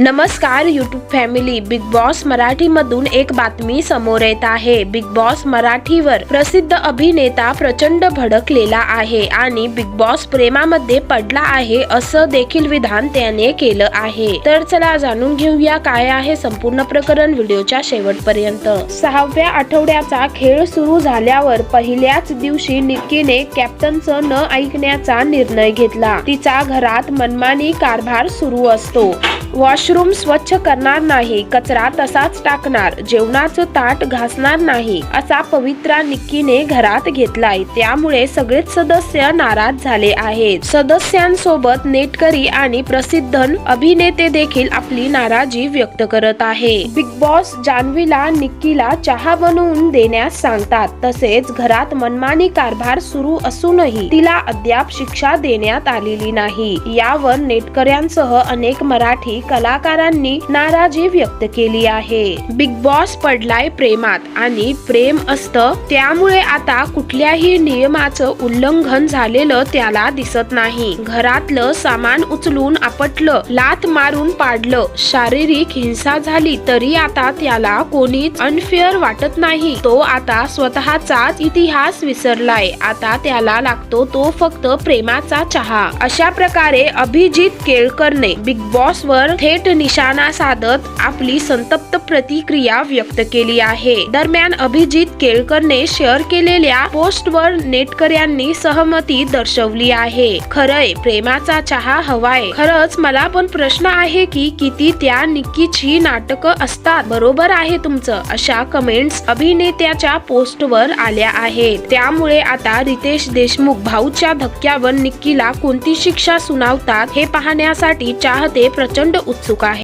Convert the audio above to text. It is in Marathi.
नमस्कार यूट्यूब फॅमिली बिग बॉस मराठीमधून एक बातमी समोर येत आहे. बिग बॉस मराठीवर प्रसिद्ध अभिनेता प्रचंड भडकलेला आहे आणि बिग बॉस प्रेमामध्ये पडला आहे असं देखील विधान त्याने केलं आहे. तर चला जाणून घेऊया काय आहे संपूर्ण प्रकरण व्हिडिओच्या शेवटपर्यंत. सहाव्या आठवड्याचा खेळ सुरू झाल्यावर पहिल्याच दिवशी निक्कीने कॅप्टनचं न ऐकण्याचा निर्णय घेतला. तिचा घरात मनमानी कारभार सुरू असतो. वॉश वॉशरूम स्वच्छ करणार नाही कचरा तसाच टाकणार जेवणाचं ताट घासणार नाही असा पवित्रा निक्कीने घरात घेतलाय. त्यामुळे सगळेच सदस्य नाराज झाले आहेत. सदस्यांसोबत नेटकरी आणि प्रसिद्ध अभिनेते देखील आपली नाराजी व्यक्त करत आहे. बिग बॉस जान्हवीला निक्कीला चहा बनवून देण्यास सांगतात तसेच घरात मनमानी कारभार सुरू असूनही तिला अद्याप शिक्षा देण्यात आलेली नाही. यावर नेटकऱ्यांसह अनेक मराठी कला कलाकारांनी नाराजी व्यक्त केली आहे. बिग बॉस पडलाय प्रेमात आणि प्रेम असतं त्यामुळे आता कुठल्याही नियमाचं उल्लंघन झालेलं त्याला दिसत नाही. घरातलं सामान उचलून आपटलं लात मारून पाडलं शारीरिक हिंसा झाली तरी आता त्याला कोणीच अनफेअर वाटत नाही. तो आता स्वतःचाच इतिहास विसरलाय. आता त्याला लागतो तो फक्त प्रेमाचा चहा. अशा प्रकारे अभिजित केळकरने बिग बॉस वर थेट निशाणा साधत आपली संतप्त प्रतिक्रिया व्यक्त केली आहे. दरम्यान अभिजित केळकरने शेअर केलेल्या पोस्टवर नेटकऱ्यांनी सहमती दर्शवली आहे. खरंय प्रेमाचा चहा हवाय. खरंच मला पण प्रश्न आहे की किती त्या निक्कीची नाटकं असतात. बरोबर आहे तुमचं अशा कमेंट्स अभिनेत्याच्या पोस्टवर आल्या आहेत. त्यामुळे आता रितेश देशमुख भाऊच्या धक्क्यावर निक्कीला कोणती शिक्षा सुनावतात हे पाहण्यासाठी चाहते प्रचंड उत्सुक आहे